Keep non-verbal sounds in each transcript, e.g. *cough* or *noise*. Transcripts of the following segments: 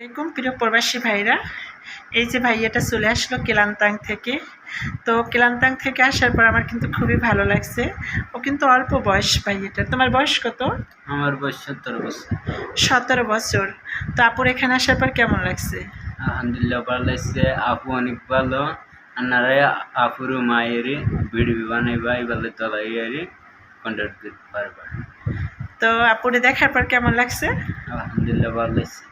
এরকম প্রিয় প্রবাসী ভাইরা। এই যে ভাইয়াটা চলে আসলো কেলান্তাং থেকে। তো কেলান্তাং থেকে আসার পর আমার কিন্তু খুবই ভালো লাগছে। ও কিন্তু অল্প বয়স ভাইয়াটা। তোমার বয়স কত? আমার বয়স সত্তর বছর। সতেরো বছর। তো আপুর এখানে আসার পর কেমন লাগছে? আলহামদুলিল্লাহ ভালো লাগছে। আপু অনেক ভালো। আনারা আপুর মায়েরই ভিডিও বানাইবা এবারে তলাইয়ারি কন্ট্যাক্ট করতে পারবা। তো আপুরে দেখার পর কেমন লাগছে? আলহামদুলিল্লাহ ভালো লাগছে।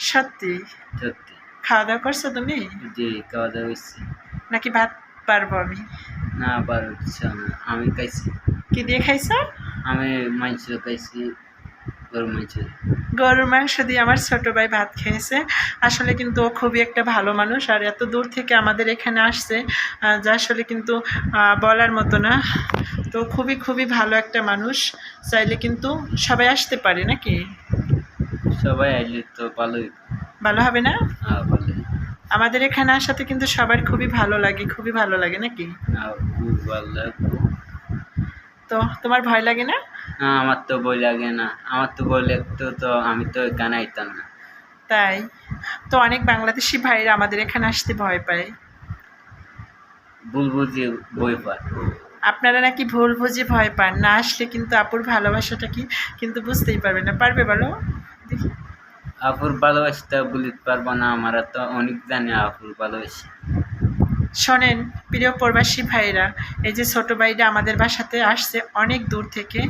সত্যি? সত্যি। খাওয়া দাওয়া করছ তুমি? জি খাওয়া দাওয়া হয়েছে নাকি ভাত পারব আমি? না পারো কিছু না। আমি খাইছি। কি দিয়ে খাইছো? আমি মাংস খাইছি গরু মাংস। গরুর মাংস দিয়ে আমার ছোট ভাই ভাত খেয়েছে। আসলে কিন্তু ও খুবই একটা ভালো মানুষ আর এত দূর থেকে আমাদের এখানে আসছে যা আসলে কিন্তু বলার মতো না। তো খুবই খুবই ভালো একটা মানুষ। চাইলে কিন্তু সবাই আসতে পারে নাকি? সবাই আইলে তো ভালোই। ভালো হবে না? হ্যাঁ আমাদের এখানে আসাতে কিন্তু সবার খুবই ভালো লাগে খুবই ভালো লাগে নাকি? হ্যাঁ, খুব ভালো লাগবে তো তোমার ভয় লাগে না? আমার তো বই লাগে না। আমার তো বই লাগতো তো আমি তো এখানে আইতাম না। তাই? তো অনেক বাংলাদেশি ভাইরা আমাদের এখানে আসতে ভয় পায়। ভুল বুঝি বই পায়। আপনারা নাকি ভুল বুঝে ভয় পান। না আসলে কিন্তু আপুর ভালোবাসাটা কি? কিন্তু বুঝতেই পারবে না। পারবে বলো? আপুর ভালোবাসতে বলিতে পারব না, আমরা তো অনেক জানি আপুর ভালোবাসি। শোনেন, প্রিয় প্রবাসী ভাইরা এই যে ছোট ভাইরা আমাদের বাসাতে আসছে অনেক দূর থেকে,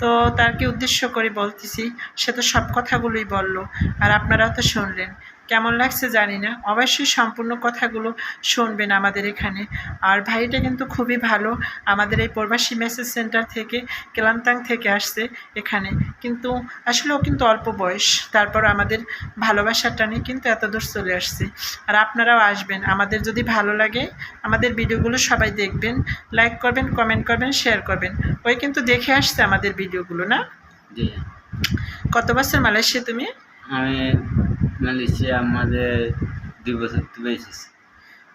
তো তারকে উদ্দেশ্য করে বলতেছি, সে তো সব কথাগুলোই বলল, আর আপনারাও তো শুনলেন। কেমন লাগছে জানি না। অবশ্যই সম্পূর্ণ কথাগুলো শুনবেন আমাদের এখানে। আর ভাইটা কিন্তু খুবই ভালো। আমাদের এই প্রবাসী মেসেজ সেন্টার থেকে কেলান্তাং থেকে আসছে এখানে। কিন্তু আসলে ও কিন্তু অল্প বয়স। তারপর আমাদের ভালোবাসার টানে কিন্তু এত দূর চলে আসছে। আর আপনারাও আসবেন। আমাদের যদি ভালো লাগে আমাদের ভিডিওগুলো সবাই দেখবেন। লাইক করবেন কমেন্ট করবেন শেয়ার করবেন। ওই কিন্তু দেখে আসছে আমাদের ভিডিওগুলো না? কত বছর মালয়েশিয়া তুমি? আমি মালয়েশিয়া আমাদের দুই বছর তো বেশি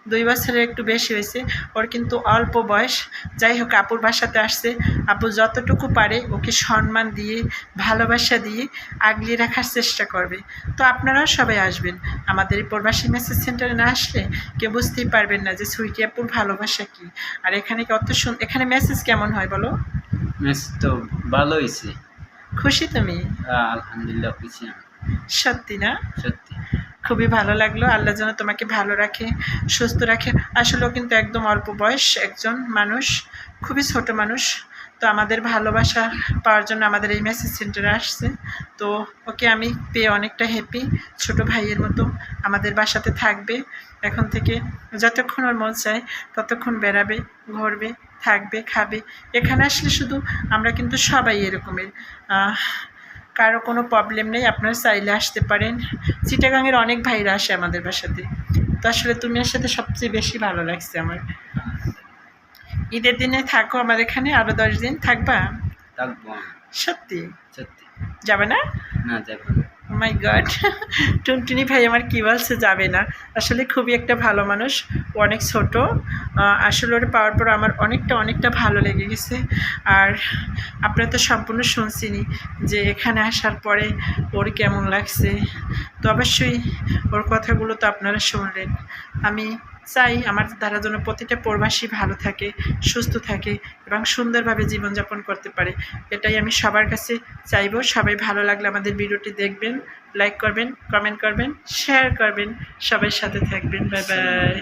দুই বছরের একটু বেশি হয়েছে। ওর কিন্তু অল্প বয়স। যাই হোক আপুর বাসাতে আসছে। আপু যতটুকু পারে ওকে সম্মান দিয়ে ভালোবাসা দিয়ে আগলিয়ে রাখার চেষ্টা করবে। তো আপনারাও সবাই আসবেন। আমাদের এই প্রবাসী মেসেজ সেন্টারে না আসলে কেউ বুঝতেই পারবেন না যে সুইটি আপুর ভালোবাসা কী। আর এখানে কত সুন এখানে মেসেজ কেমন হয় বলো? মেস তো ভালো হয়েছে। খুশি তুমি? আলহামদুলিল্লাহ খুশি সত্যি না? সত্যি। খুবই ভালো লাগল। আল্লাহ যেন তোমাকে ভালো রাখে সুস্থ রাখে। আসলেও কিন্তু একদম অল্প বয়স একজন মানুষ খুবই ছোট মানুষ। তো আমাদের ভালোবাসা পাওয়ার জন্য আমাদের এই মেসেজ সেন্টারে আসছে। তো ওকে আমি পেয়ে অনেকটা হ্যাপি ছোট ভাইয়ের মতো আমাদের বাসাতে থাকবে। এখন থেকে যতক্ষণ ওর মন চায় ততক্ষণ বেড়াবে ঘুরবে থাকবে খাবে। এখানে আসলে শুধু আমরা কিন্তু সবাই এরকমের। কারও কোনো প্রবলেম নেই আপনারা চাইলে আসতে পারেন। চিটাগাঙের অনেক ভাইরা আসে আমাদের বাসাতে। তো আসলে তুমি এর সাথে সবচেয়ে বেশি ভালো লাগছে আমার। ঈদের দিনে থাকো আমার এখানে আরও দশ দিন থাকবা? থাকব। সত্যি? সত্যি। যাবে না? না যাব না। মাই গড *laughs* টুনটুনি ভাই আমার কী বলছে যাবে না। আসলে খুবই একটা ভালো মানুষ অনেক ছোট। আসলে ওটা পাওয়ার পর আমার অনেকটা অনেকটা ভালো লেগে গেছে। আর আপনারা তো সম্পূর্ণ শুনছিনি যে এখানে আসার পরে ওর কেমন লাগছে। তো অবশ্যই ওর কথাগুলো তো আপনারা শুনলেন। আমি চাই আমার তারা যেন প্রতিটা প্রবাসী ভালো থাকে, সুস্থ থাকে এবং সুন্দরভাবে জীবনযাপন করতে পারে। এটাই আমি সবার কাছে চাইব। সবাই ভালো লাগলে আমাদের ভিডিওটি দেখবেন লাইক করবেন কমেন্ট করবেন শেয়ার করবেন। সবার সাথে থাকবেন। Bye bye